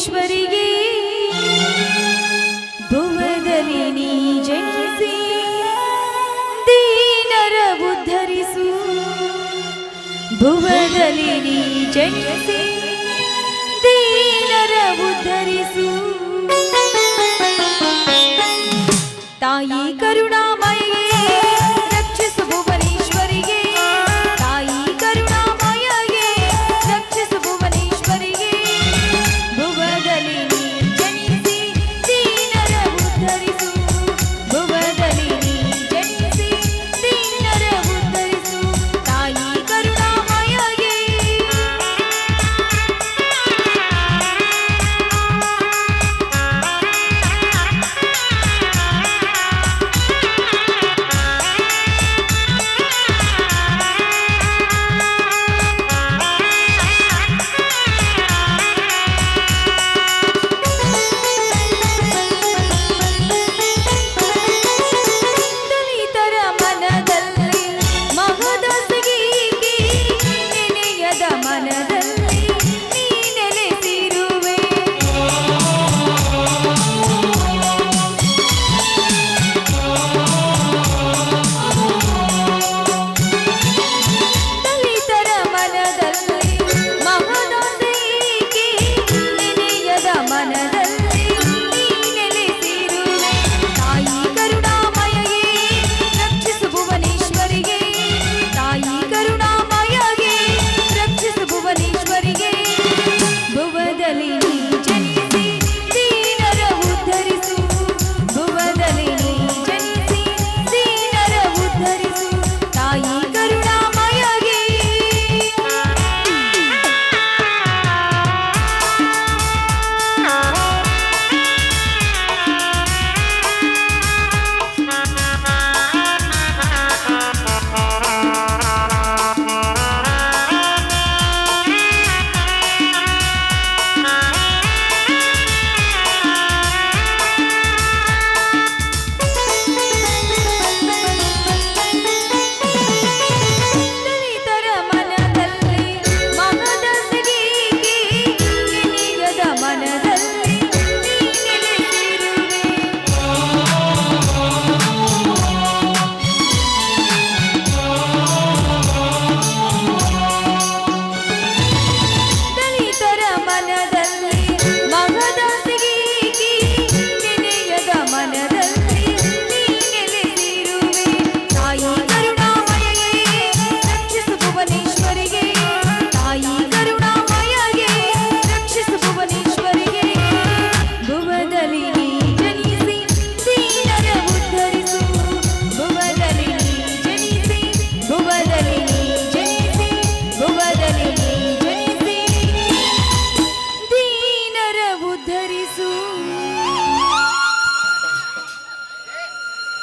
ಭುವನೇಶ್ವರಿಗೆ ಭುವದಲ್ಲಿ ನೀ ಜನಿಸಿ ದೀನರ ಉದ್ಧರಿಸು. ಭುವದಲ್ಲಿ ನೀ ಜನಿಸಿ ದೀನರ ಉದ್ಧರಿಸು. ತಾಯಿ ಕರುಣಾಮಯೇ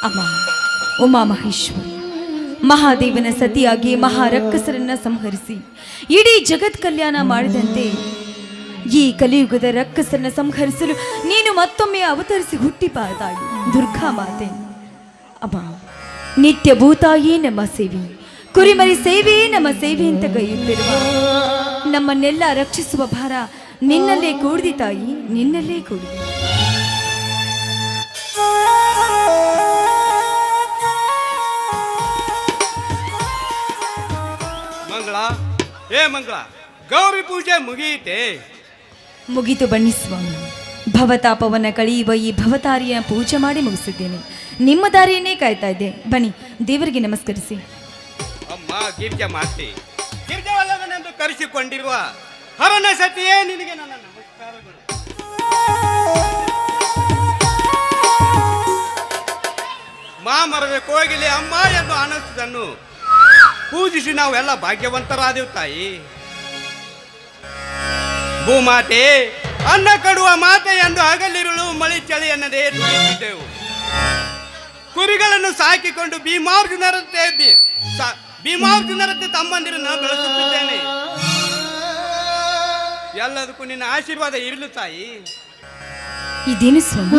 ಅಮ್ಮ, ಉಮಾ ಮಹೇಶ್ವರಿ, ಮಹಾದೇವನ ಸತಿಯಾಗಿ ಮಹಾರಕ್ಕಸರನ್ನ ಸಂಹರಿಸಿ, ಇಡೀ ಜಗತ್ ಕಲ್ಯಾಣ ಮಾಡಿದಂತೆ ಈ ಕಲಿಯುಗದ ರಕ್ಕಸರನ್ನ ಸಂಹರಿಸಲು ನೀನು ಮತ್ತೊಮ್ಮೆ ಅವತರಿಸಿ ಹುಟ್ಟಿ ತಾಯಿ ದುರ್ಗಾ ಮಾತೆ, ಅಮ್ಮ, ನಿತ್ಯ ಭೂತಾಯೇ ನಮ್ಮ ಸೇವೆ, ಕುರಿಮರಿ ಸೇವೆಯೇ ನಮ್ಮ ಸೇವೆ ಅಂತ ಕೈಯುತ್ತಿರುವ ನಮ್ಮನ್ನೆಲ್ಲ ರಕ್ಷಿಸುವ ಭಾರ ನಿನ್ನಲ್ಲೇ ಕೂಡಿದಿ ತಾಯಿ, ನಿನ್ನಲ್ಲೇ ಕೂಡಿದೆ. ಏ ಮಂಗಳ ಗೌರಿ ಪೂಜೆ ಮುಗಿಯಿತೆ? ಮುಗಿತು ಬನ್ನಿ ಸ್ವಾಮಿ. ಭವತಾಪವನ್ನ ಕಳೆಯುವ ಈ ಭವತಾರಿಯ ಪೂಜೆ ಮಾಡಿ ಮುಗಿಸಿದ್ದೇನೆ. ನಿಮ್ಮ ದಾರಿಯನ್ನೇ ಕಾಯ್ತಾ ಇದ್ದೆ. ಬನ್ನಿ ದೇವರಿಗೆ ನಮಸ್ಕರಿಸಿ. ಅಮ್ಮ ಗಿರ್ಜಾ ಮಾತೆ. ಗಿರ್ಜಾವಲ್ಲವನೆಂದು ಕರೆಸಿಕೊಂಡಿರುವ ಹರನ ಸತಿಯೇ ನಿನಗೆ ನನ್ನ ನಮಸ್ಕಾರಗಳು. ಮಾ ಮರದ ಕೋಗಿಲೆ ಅಮ್ಮ ಎಂದು ಅನಿಸಿದನ್ನು ಪೂಜಿಸಿ ನಾವೆಲ್ಲ ಭಾಗ್ಯವಂತರಾದೆವು ತಾಯಿ. ಭೂಮಾತೆ, ಅನ್ನ ಕಡುವ ಮಾತೆ ಎಂದು ಹಗಲಿರುಳು ಮಳೆ ಚಳಿ ಅನ್ನದೇ ಕುರಿಗಳನ್ನು ಸಾಕಿಕೊಂಡು ಭೀಮಾರ್ಜುನರಂತೆ ಭೀಮಾರ್ಜುನರಂತೆ ತಮ್ಮಂದಿರನ್ನು ಬೆಳೆಸುತ್ತಿದ್ದೇನೆ. ಎಲ್ಲದಕ್ಕೂ ನಿನ್ನ ಆಶೀರ್ವಾದ ಇರಲು ತಾಯಿ. ಇದೇನು ಸ್ವಾಮಿ?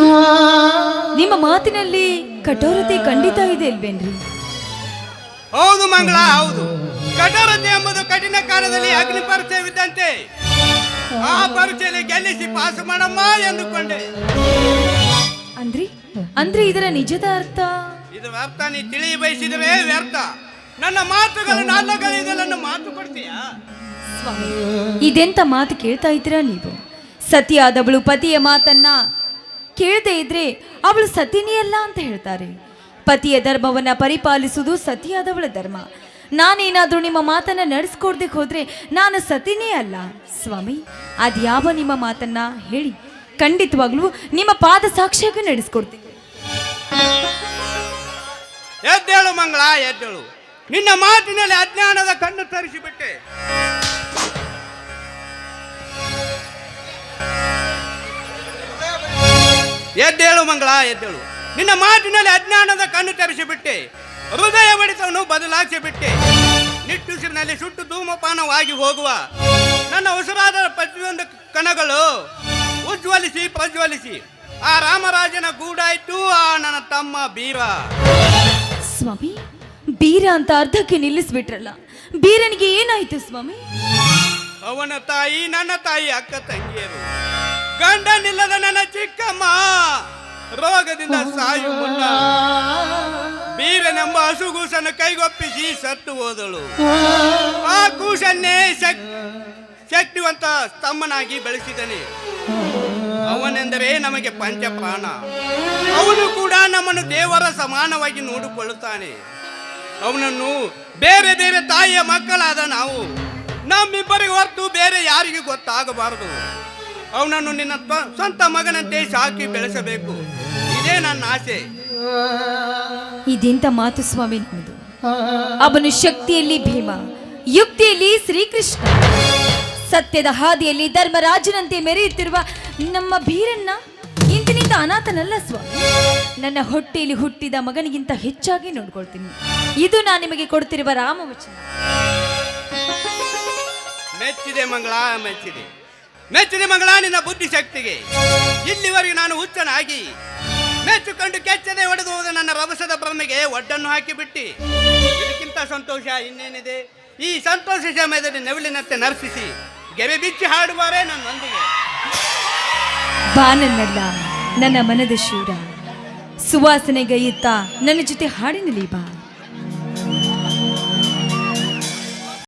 ನಿಮ್ಮ ಮಾತಿನಲ್ಲಿ ಕಠೋರತೆ ಖಂಡಿತ ಇದೆ ಅಲ್ವೇನ್ರಿ? ಹೌದು ಮಂಗಳ ಹೌದು. ಕಠೋರತೆ ಎಂಬುದು ಕಠಿಣ ಕಾಲದಲ್ಲಿ ಅಗ್ನಿ ಪರಿಚಯವಿದ್ದಂತೆ. ಆ ಪರೀಕ್ಷೆಯಲ್ಲಿ ಗೆಲ್ಲಿಸಿ ಪಾಸ್ ಮಾಡಮ್ಮ ಎಂದುಕೊಂಡೆ. ಅಂದ್ರಿ ಅಂದ್ರೆ ಇದರ ನಿಜದ ಅರ್ಥ? ಇದು ವ್ಯರ್ಥ ನೀ ತಿಳಿ ಬಯಸಿದರೆ ವ್ಯರ್ಥ. ನನ್ನ ಮಾತುಗಳನ್ನು ನನ್ನ ಮಾತು ಕೊಡ್ತೀಯಾ? ಇದೆಂತ ಮಾತು ಕೇಳ್ತಾ ಇದ್ದೀರಾ ನೀವು? ಸತಿಯಾದವಳು ಪತಿಯ ಮಾತನ್ನ ಕೇಳದೆ ಇದ್ರೆ ಅವಳು ಸತಿನಿಯಲ್ಲ ಅಲ್ಲ ಅಂತ ಹೇಳ್ತಾರೆ. ಪತಿಯ ಧರ್ಮವನ್ನು ಪರಿಪಾಲಿಸುವುದು ಸತಿಯಾದವಳ ಧರ್ಮ. ನಾನೇನಾದರೂ ನಿಮ್ಮ ಮಾತನ್ನು ನಡೆಸ್ಕೊಡ್ದಕ್ಕೆ ಹೋದರೆ ನಾನು ಸತಿನೇ ಅಲ್ಲ. ಸ್ವಾಮಿ, ಅದ್ಯಾವ ನಿಮ್ಮ ಮಾತನ್ನ ಹೇಳಿ. ಖಂಡಿತವಾಗ್ಲೂ ನಿಮ್ಮ ಪಾದ ಸಾಕ್ಷಿಯಾಗಿ ನಡೆಸ್ಕೊಡ್ತೀನಿ. ಎದ್ದೇಳು ಮಂಗಳ, ಎದ್ದೇಳು. ನಿನ್ನ ಮಾತಿನಲ್ಲಿ ಅಜ್ಞಾನದ ಕಣ್ಣು ತರಿಸಿಬಿಟ್ಟೆ. ಎದ್ದೇಳು ಮಂಗಳ, ಎದ್ದೇಳು. ನಿನ್ನ ಮಾತಿನಲ್ಲಿ ಅಜ್ಞಾನದ ಕಣ್ಣು ತೆರೆಸಿಬಿಟ್ಟೆ. ಹೃದಯ ಬಡಿತವನ್ನು ಬದಲಾಯಿಸಿಬಿಟ್ಟೆ. ನಿಟ್ಟುಸಿರಿನಲ್ಲಿ ಸುಟ್ಟು ಧೂಮಪಾನವಾಗಿ ಹೋಗುವ. ನನ್ನ ಉಸಿರಾದ ಪ್ರತಿಯೊಂದು ಕಣಗಳು ಉಜ್ವಲಿಸಿ ಪ್ರಜ್ವಲಿಸಿ. ಆ ರಾಮರಾಜನ ಗೂಡಾಯ್ತು ಆ ನನ್ನ ತಮ್ಮ ಬೀರ. ಸ್ವಾಮಿ ಬೀರ ಅಂತ ಅರ್ಧಕ್ಕೆ ನಿಲ್ಲಿಸ್ಬಿಟ್ರಲ್ಲ ಬೀರನಿಗೆ ಏನಾಯ್ತು ಸ್ವಾಮಿ? ಅವನ ತಾಯಿ ನನ್ನ ತಾಯಿ ಅಕ್ಕ ತಂಗಿಯರು. ಗಂಡನಿಲ್ಲದ ನನ್ನ ಚಿಕ್ಕಮ್ಮ. ರೋಗದಿಂದ ಸಾಯು ಮುನ್ನ. ಬೀರನೆಂಬ ಹಸುಗೂಸನ್ನು ಕೈಗೊಪ್ಪಿಸಿ ಸತ್ತು ಹೋದಳು. ಆ ಕೂಸನ್ನೇ ಶಕ್- ಶಕ್ತಿವಂತ ಸ್ತಂಭನಾಗಿ ಬೆಳೆಸಿದನೆ. ಅವನೆಂದರೆ ನಮಗೆ ಪಂಚಪ್ರಾಣ. ಅವನು ಕೂಡ ನಮ್ಮನ್ನು ದೇವರ ಸಮಾನವಾಗಿ ನೋಡಿಕೊಳ್ಳುತ್ತಾನೆ. ಅವನನ್ನು ಬೇರೆ ಬೇರೆ ತಾಯಿಯ ಮಕ್ಕಳಾದ ನಾವು ನಮ್ಮಿಬ್ಬರಿಗೆ ಹೊರತು ಬೇರೆ ಯಾರಿಗೂ ಗೊತ್ತಾಗಬಾರದು. ಅವನನ್ನು ನಿನ್ನ ಸ್ವ- ಸ್ವಂತ ಮಗನಂತೆ ಸಾಕಿ ಬೆಳೆಸಬೇಕು. ಇದೇ ನನ್ನ ಆಸೆ. ಇದೆಂತ ಮಾತು ಸ್ವಾಮಿ ನಿಮ್ಮದು ಅವನು ಶಕ್ತಿಯಲ್ಲಿ ಭೀಮ ಯುಕ್ತಿಯಲ್ಲಿ ಶ್ರೀಕೃಷ್ಣ. ಸತ್ಯದ ಹಾದಿಯಲ್ಲಿ ಧರ್ಮರಾಜನಂತೆ ಮೆರೆಯುತ್ತಿರುವ ನಮ್ಮ ಭೀರನ್ನ ಇಂದಿನಿಂದ ಅನಾಥನಲ್ಲ ಸ್ವಾಮಿ. ನನ್ನ ಹೊಟ್ಟೆಯಲ್ಲಿ ಹುಟ್ಟಿದ ಮಗನಿಗಿಂತ ಹೆಚ್ಚಾಗಿ ನೋಡ್ಕೊಳ್ತೀನಿ. ಇದು ನಾನು ನಿಮಗೆ ಕೊಡ್ತಿರುವ ರಾಮವಚನ. ಮೆಚ್ಚಿದೆ ಮಂಗಳ ಮೆಚ್ಚಿದೆ. ಮೆಚ್ಚಿದೆ ಮಂಗಳ ನಿನ್ನ ಬುದ್ಧಿಶಕ್ತಿಗೆ. ಇಲ್ಲಿವರೆಗೆ ನಾನು ಹುಚ್ಚನಾಗಿ ಮೆಚ್ಚುಕೊಂಡು ಕೆಚ್ಚದೆ ಹೊಡೆದು ಹೋದ ನನ್ನ ರಭಸದ ಭ್ರಮೆಗೆ ಒಡ್ಡನ್ನು ಹಾಕಿಬಿಟ್ಟಿ. ಇದಕ್ಕಿಂತ ಸಂತೋಷ ಇನ್ನೇನಿದೆ? ಈ ಸಂತೋಷ ಸಮಯದಲ್ಲಿ ನೆವಳಿನಂತೆ ನರ್ಸಿಸಿ ಗೆರೆ ಬಿಚ್ಚಿ ಹಾಡುವಾರೇ ನನ್ನೊಂದಿಗೆ. ಬಾನನ್ನಲ್ಲ ನನ್ನ ಮನದ ಶೂರ. ಸುವಾಸನೆಗೈಯುತ್ತಾ ನನ್ನ ಜೊತೆ ಹಾಡಿನಲಿ ಬಾ.